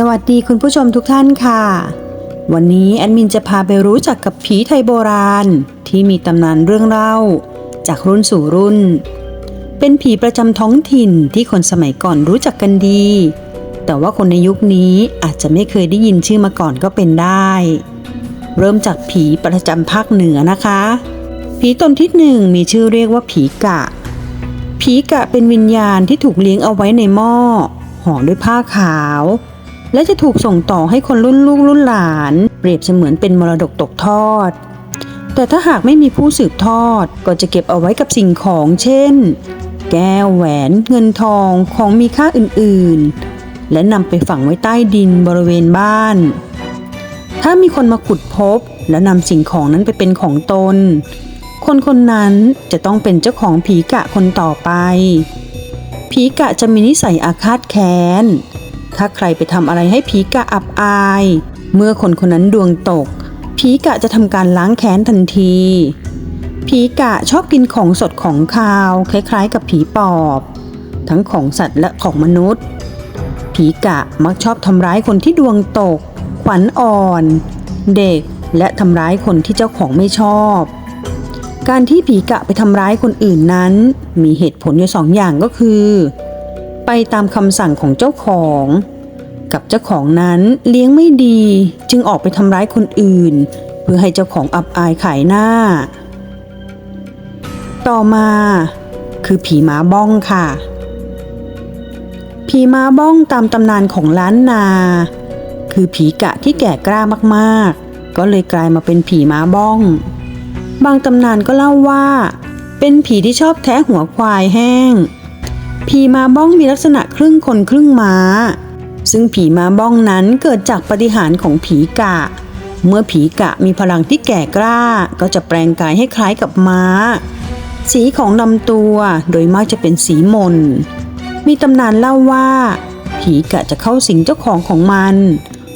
สวัสดีคุณผู้ชมทุกท่านค่ะ วันนี้แอดมินจะพาไปรู้จักกับผีไทยโบราณ ที่มีตำนานเรื่องเล่า จากรุ่นสู่รุ่น เป็นผีประจำท้องถิ่นที่คนสมัยก่อนรู้จักกันดี แต่ว่าคนในยุคนี้อาจจะไม่เคยได้ยินชื่อมาก่อนก็เป็นได้ เริ่มจากผีประจำภาคเหนือนะคะ ผีตนที่หนึ่งมีชื่อเรียกว่าผีกะ ผีกะเป็นวิญญาณที่ถูกเลี้ยงเอาไว้ในหม้อห่อด้วยผ้าขาว และจะถูกส่งต่อให้คนรุ่นลูกรุ่นหลาน เปรียบเสมือนเป็นมรดกตกทอด แต่ถ้าหากไม่มีผู้สืบทอดก็จะเก็บเอาไว้กับสิ่งของเช่น แก้วแหวนเงินทองของมีค่าอื่นๆ และนำไปฝังไว้ใต้ดินบริเวณบ้าน ถ้ามีคนมาขุดพบ และนำสิ่งของนั้นไปเป็นของตน คนคนนั้นจะต้องเป็นเจ้าของผีกะคนต่อไปผีกะจะมีนิสัยอาฆาตแค้น ถ้าใครไปทำอะไรให้ผีกะอับอาย เมื่อคนคนนั้นดวงตก ผีกะจะทำการล้างแค้นทันที ผีกะชอบกินของสดของคาว คล้ายๆ กับผีปอบ ทั้งของสัตว์และของมนุษย์ ผีกะมักชอบทำร้ายคนที่ดวงตก ขวัญอ่อน เด็กและทำร้ายคนที่เจ้าของไม่ชอบ การที่ผีกะไปทำร้ายคนอื่นนั้น มีเหตุผลอยู่สองอย่างก็คือ ไปตามคำสั่งของเจ้าของ กับเจ้าของนั้นเลี้ยงไม่ดีจึงออกไปทำร้ายคนอื่น เพื่อให้เจ้าของอับอายขายหน้า ต่อมาคือผีม้าบ้องค่ะ ผีม้าบ้องตามตำนานของล้านนา คือผีกะที่แก่กล้ามากๆ ก็เลยกลายมาเป็นผีม้าบ้อง บางตำนานก็เล่าว่า เป็นผีที่ชอบแทะหัวควายแห้ง ผีมาบ้องมีลักษณะครึ่งคนครึ่งม้า ซึ่งผีมาบ้องนั้นเกิดจากปฏิหารของผีกะ เมื่อผีกะมีพลังที่แก่กล้า ก็จะแปลงกายให้คล้ายกับม้า สีของลำตัวโดยมากจะเป็นสีมน มีตำนานเล่าว่า ผีกะจะเข้าสิงเจ้าของของมัน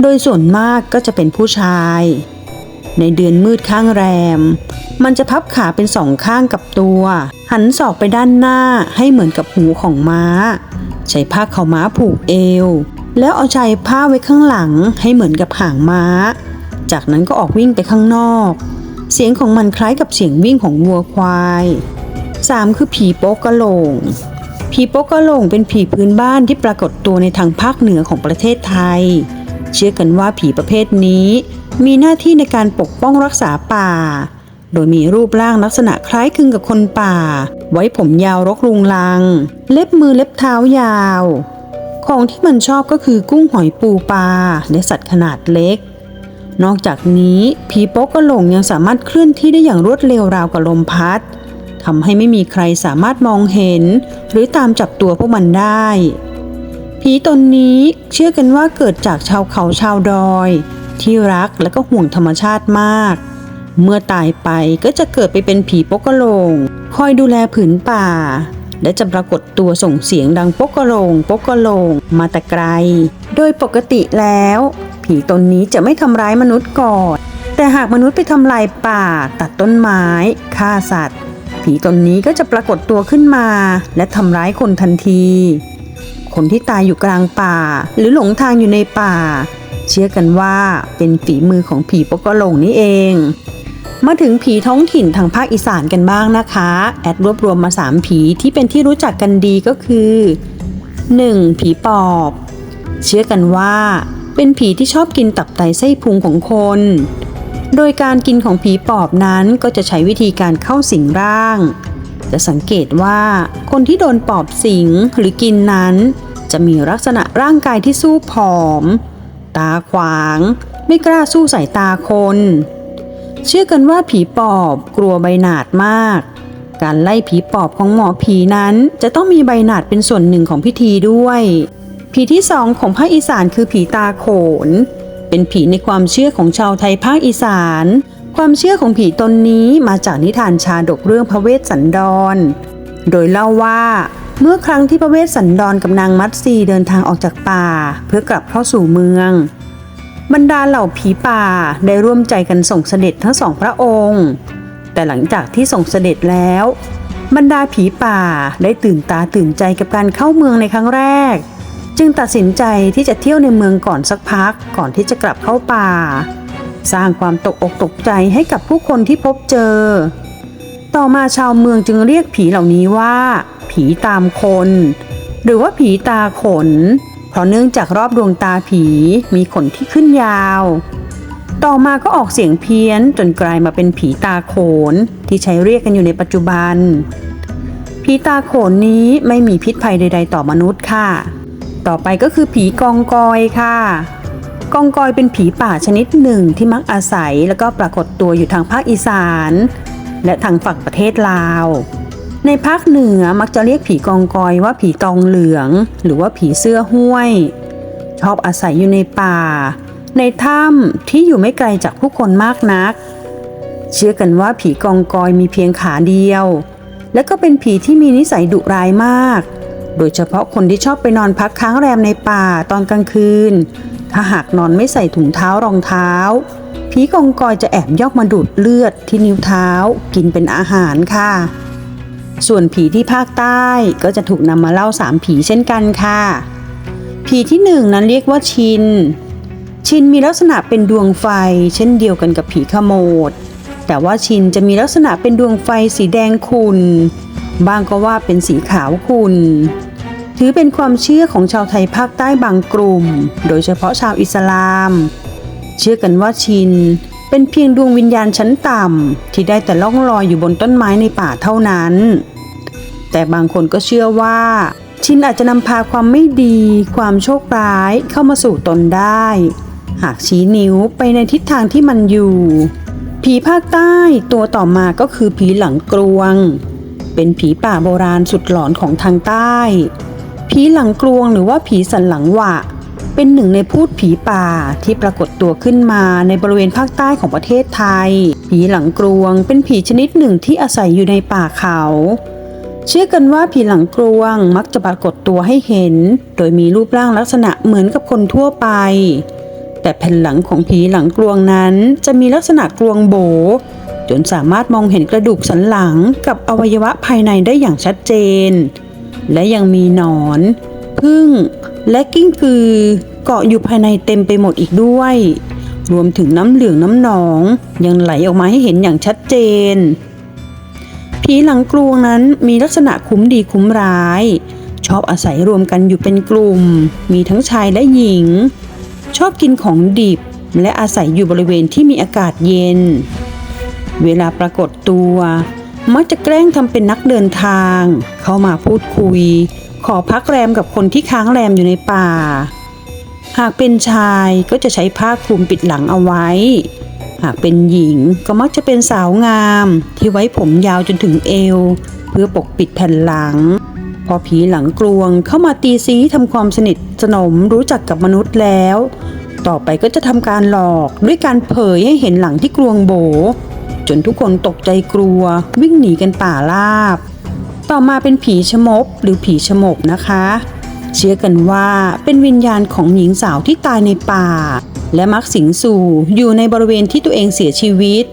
โดยส่วนมากก็จะเป็นผู้ชาย ในเดือนมืดข้างแรม มันจะพับขาเป็นสองข้างกับตัว หันศอกไปด้านหน้าให้เหมือนกับหูของม้า ใช้ผ้าขาม้าผูกเอว แล้วเอาชายผ้าไว้ข้างหลังให้เหมือนกับหางม้า จากนั้นก็ออกวิ่งไปข้างนอก เสียงของมันคล้ายกับเสียงวิ่งของวัวควาย 3. คือผีโป๊กกะโหลงผีโป๊กกะโหลงเป็นผีพื้นบ้านที่ปรากฏตัวในทางภาคเหนือของประเทศไทย เชื่อกันว่าผีประเภทนี้ มีหน้าที่ในการปกป้องรักษาป่า โดยมีรูปร่างลักษณะคล้ายคลึงกับคนป่า ไว้ผมยาวรกรุงลัง เล็บมือเล็บเท้ายาว ของที่มันชอบก็คือกุ้งหอยปูปลาและสัตว์ขนาดเล็ก นอกจากนี้ผีโป๊กกะหลงยังสามารถเคลื่อนที่ได้อย่างรวดเร็วราวกับลมพัดทำให้ไม่มีใครสามารถมองเห็น หรือตามจับตัวพวกมันได้ผีตนนี้เชื่อกันว่าเกิดจากชาวเขาชาวดอย ที่รักและก็ห่วงธรรมชาติมาก เมื่อตายไปก็จะเกิดไปเป็นผีโปกกะโลง คอยดูแลผืนป่า และจะปรากฏตัวส่งเสียงดังโปกกะโลงโปกกะโลงมาแต่ไกล โดยปกติแล้ว ผีตนนี้จะไม่ทำร้ายมนุษย์ก่อน แต่หากมนุษย์ไปทำลายป่า ตัดต้นไม้ฆ่าสัตว์ ผีตนนี้ก็จะปรากฏตัวขึ้นมา และทำร้ายคนทันที คนที่ตายอยู่กลางป่า หรือหลงทางอยู่ในป่า เชื่อกันว่าเป็นฝีมือของผีปกโลงนี่เอง มาถึงผีท้องถิ่นทางภาคอีสานกันบ้างนะคะ แอดรวบรวมมา 3 ผีที่เป็นที่รู้จักกันดีก็คือ 1. ผีปอบ เชื่อกันว่าเป็นผีที่ชอบกินตับไตไส้พุงของคน โดยการกินของผีปอบนั้นก็จะใช้วิธีการเข้าสิงร่าง จะสังเกตว่าคนที่โดนปอบสิงหรือกินนั้น จะมีลักษณะร่างกายที่สู้ผอม ตาขวาง ไม่กล้าสู้สายตาคน เชื่อกันว่าผีปอบกลัวใบหนาดมาก การไล่ผีปอบของหมอผีนั้นจะต้องมีใบหนาดเป็นส่วนหนึ่งของพิธีด้วย ผีที่สองของภาคอีสานคือผีตาโขน เป็นผีในความเชื่อของชาวไทยภาคอีสาน ความเชื่อของผีตนนี้มาจากนิทานชาดกเรื่องพระเวสสันดร โดยเล่าว่า เมื่อครั้งที่พระเวสสันดรกับนางมัตสีเดินทางออกจากป่า เพื่อกลับเข้าสู่เมือง บรรดาเหล่าผีป่าได้ร่วมใจกันส่งเสด็จทั้งสองพระองค์ แต่หลังจากที่ส่งเสด็จแล้ว บรรดาผีป่าได้ตื่นตาตื่นใจกับการเข้าเมืองในครั้งแรก จึงตัดสินใจที่จะเที่ยวในเมืองก่อนสักพักก่อนที่จะกลับเข้าป่า สร้างความตกอกตกใจให้กับผู้คนที่พบเจอ ต่อมาชาวเมืองจึงเรียกผีเหล่านี้ว่า ผีตามคน หรือว่าผีตาขน เพราะเนื่องจากรอบดวงตาผีมีขนที่ขึ้นยาว ต่อมาก็ออกเสียงเพี้ยนจนกลายมาเป็นผีตาโขนที่ใช้เรียกกันอยู่ในปัจจุบัน ผีตาโขนนี้ไม่มีพิษภัยใด ๆ ต่อมนุษย์ค่ะ ต่อไปก็คือผีกองกอยค่ะกองกอยเป็นผีป่าชนิดหนึ่งที่มักอาศัย แล้วก็ปรากฏตัวอยู่ทางภาคอีสาน และทางฝั่งประเทศลาว ในภาคเหนือมักจะเรียกผีกองกอยว่าผีตองเหลือง หรือว่าผีเสื้อห้วย ชอบอาศัยอยู่ในป่า ในถ้ำที่อยู่ไม่ไกลจากผู้คนมากนัก เชื่อกันว่าผีกองกอยมีเพียงขาเดียว และก็เป็นผีที่มีนิสัยดุร้ายมาก โดยเฉพาะคนที่ชอบไปนอนพักค้างแรมในป่าตอนกลางคืน ถ้าหากนอนไม่ใส่ถุงเท้ารองเท้าผีกองกอยจะแอบยองมาดูดเลือดที่นิ้วเท้า กินเป็นอาหารค่ะ ส่วนผีที่ภาคใต้ก็จะถูกนำมาเล่าสามผีเช่นกันค่ะ ผีที่หนึ่งนั้นเรียกว่าชิน ชินมีลักษณะเป็นดวงไฟ เช่นเดียวกันกับผีขโมด แต่ว่าชินจะมีลักษณะเป็นดวงไฟสีแดงขุ่นบางก็ว่าเป็นสีขาวขุ่นถือเป็นความเชื่อของชาวไทยภาคใต้บางกลุ่ม โดยเฉพาะชาวอิสลาม เชื่อกันว่าชิน เป็นเพียงดวงวิญญาณชั้นต่ำที่ได้แต่ล่องลอยอยู่บนต้นไม้ในป่าเท่านั้น แต่บางคนก็เชื่อว่า ชินอาจจะนำพาความไม่ดี ความโชคร้ายเข้ามาสู่ตนได้ หากชี้นิ้วไปในทิศทางที่มันอยู่ ผีภาคใต้ตัวต่อมาก็คือผีหลังกลวง เป็นผีป่าโบราณสุดหลอนของทางใต้ ผีหลังกลวงหรือว่าผีสันหลังหวะ เป็นหนึ่งในพูดผีป่าที่ปรากฏตัวขึ้นมาในบริเวณภาคใต้ของประเทศไทย ผีหลังกลวง เป็นผีชนิดหนึ่งที่อาศัยอยู่ในป่าเขา เชื่อกันว่าผีหลังกลวงมักจะปรากฏตัวให้เห็น โดยมีรูปร่างลักษณะเหมือนกับคนทั่วไป แต่แผ่นหลังของผีหลังกลวงนั้นจะมีลักษณะกลวงโบ จนสามารถมองเห็นกระดูกสันหลังกับอวัยวะภายในได้อย่างชัดเจน และยังมีหนอน พึ่ง และกิ้งกือเกาะอยู่ภายในเต็มไปหมดอีกด้วย รวมถึงน้ำเหลืองน้ำหนอง ยังไหลออกมาให้เห็นอย่างชัดเจน ผีหลังกลวงนั้นมีลักษณะคุ้มดีคุ้มร้าย ชอบอาศัยรวมกันอยู่เป็นกลุ่ม มีทั้งชายและหญิง ชอบกินของดิบและอาศัยอยู่บริเวณที่มีอากาศเย็น เวลาปรากฏตัว มักจะแกล้งทำเป็นนักเดินทาง เข้ามาพูดคุย ขอพักแรมกับคนที่ค้างแรมอยู่ในป่า หากเป็นชายก็จะใช้ผ้าคลุมปิดหลังเอาไว้ หากเป็นหญิงก็มักจะเป็นสาวงาม ที่ไว้ผมยาวจนถึงเอว เพื่อปกปิดแผ่นหลัง พอผีหลังกลวงเข้ามาตีซีทำความสนิทสนมรู้จักกับมนุษย์แล้ว ต่อไปก็จะทำการหลอกด้วยการเผยให้เห็นหลังที่กลวงโบ จนทุกคนตกใจกลัว วิ่งหนีกันป่าราบ ต่อมาเป็นผีชะมบหรือผีชะมกนะคะ เชื่อกันว่าเป็นวิญญาณของหญิงสาวที่ตายในป่า และมักสิงสู่อยู่ในบริเวณที่ตัวเองเสียชีวิต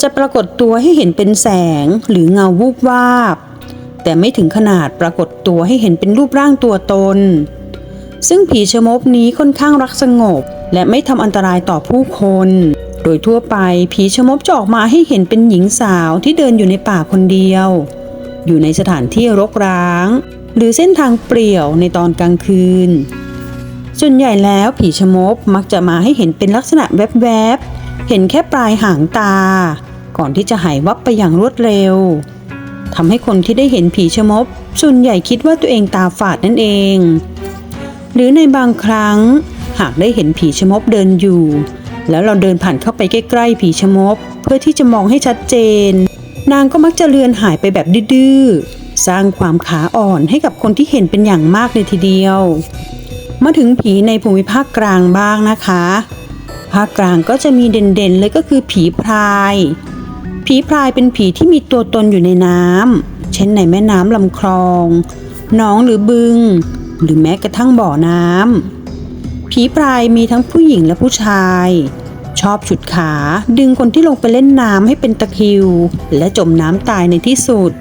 จะปรากฏตัวให้เห็นเป็นแสงหรือเงาวูบวาบ แต่ไม่ถึงขนาดปรากฏตัวให้เห็นเป็นรูปร่างตัวตน ซึ่งผีชะมบนี้ค่อนข้างรักสงบ และไม่ทำอันตรายต่อผู้คน โดยทั่วไปผีชะมบจะออกมาให้เห็นเป็นหญิงสาวที่เดินอยู่ในป่าคนเดียว อยู่ในสถานที่รกร้าง หรือเส้นทางเปลี่ยวในตอนกลางคืน ส่วนใหญ่แล้วผีชะมบมักจะมาให้เห็นเป็นลักษณะแวบๆ เห็นแค่ปลายหางตา ก่อนที่จะหายวับไปอย่างรวดเร็วทำให้คนที่ได้เห็นผีชะมบส่วนใหญ่คิดว่าตัวเองตาฝาดนั่นเอง หรือในบางครั้ง หากได้เห็นผีชะมบเดินอยู่ แล้วเราเดินผ่านเข้าไปใกล้ๆผีชะมบเพื่อที่จะมองให้ชัดเจน นางก็มักจะเลือนหายไปแบบดื้อสร้างความขาอ่อนให้กับคนที่เห็นเป็นอย่างมากเลยทีเดียว มาถึงผีในภูมิภาคกลางบ้างนะคะ ภาคกลางก็จะมีเด่นๆเลยก็คือผีพราย ผีพรายเป็นผีที่มีตัวตนอยู่ในน้ำเช่นในแม่น้ำลำคลองหนองหรือบึง หรือแม้กระทั่งบ่อน้ำ ผีพรายมีทั้งผู้หญิงและผู้ชาย ชอบฉุดขาดึงคนที่ลงไปเล่นน้ำให้เป็นตะคิว และจมน้ำตายในที่สุด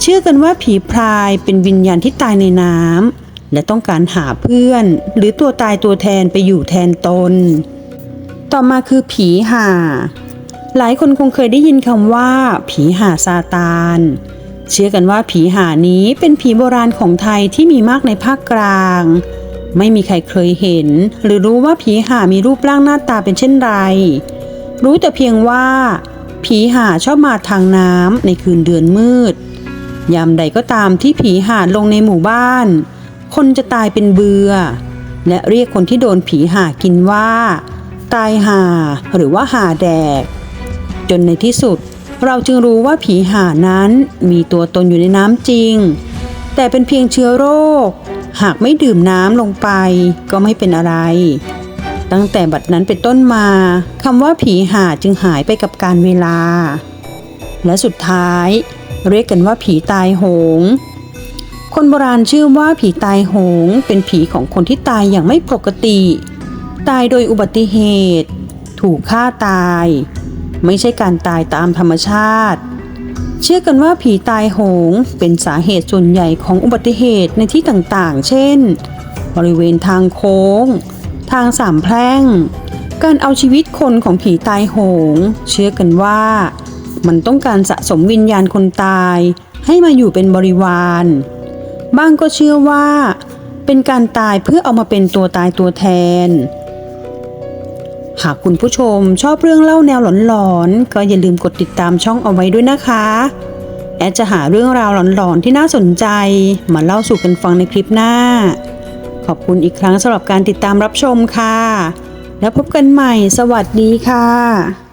เชื่อกันว่าผีพรายเป็นวิญญาณที่ตายในน้ำและต้องการหาเพื่อน หรือตัวตายตัวแทนไปอยู่แทนตน ต่อมาคือผีห่า หลายคนคงเคยได้ยินคำว่า ผีห่าซาตานเชื่อกันว่าผีห่านี้เป็นผีโบราณของไทยที่มีมากในภาคกลาง ไม่มีใครเคยเห็น หรือรู้ว่าผีห่ามีรูปร่างหน้าตาเป็นเช่นไร รู้แต่เพียงว่า ผีห่าชอบมาทางน้ำในคืนเดือนมืด ยามใดก็ตามที่ผีห่าลงในหมู่บ้าน คนจะตายเป็นเบือและเรียกคนที่โดนผีห่ากินว่า ตายห่าหรือว่าห่าแดก จนในที่สุดเราจึงรู้ว่าผีห่านั้นมีตัวตนอยู่ในน้ำจริง แต่เป็นเพียงเชื้อโรค หากไม่ดื่มน้ำลงไปก็ไม่เป็นอะไร ตั้งแต่บัดนั้นเป็นต้นมาคำว่าผีหาจึงหายไปกับการเวลา และสุดท้าย เรียกกันว่าผีตายโหง คนโบราณชื่อว่าผีตายโหง เป็นผีของคนที่ตายอย่างไม่ปกติ ตายโดยอุบัติเหตุ ถูกฆ่าตาย ไม่ใช่การตายตามธรรมชาติ เชื่อกันว่าผีตายโหงเป็นสาเหตุส่วนใหญ่ของอุบัติเหตุในที่ต่างๆ เช่น บริเวณทางโค้ง ทางสามแพร่ง การเอาชีวิตคนของผีตายโหง เชื่อกันว่า มันต้องการสะสมวิญญาณคนตาย ให้มาอยู่เป็นบริวารบ้างก็เชื่อว่า เป็นการตายเพื่อเอามาเป็นตัวตายตัวแทน หากคุณผู้ชมชอบเรื่องเล่าแนวหลอนๆ ก็อย่าลืมกดติดตามช่องเอาไว้ด้วยนะคะ แอดจะหาเรื่องราวหลอนๆ ที่น่าสนใจ มาเล่าสู่กันฟังในคลิปหน้า ขอบคุณอีกครั้งสำหรับการติดตามรับชมค่ะ แล้วพบกันใหม่ สวัสดีค่ะ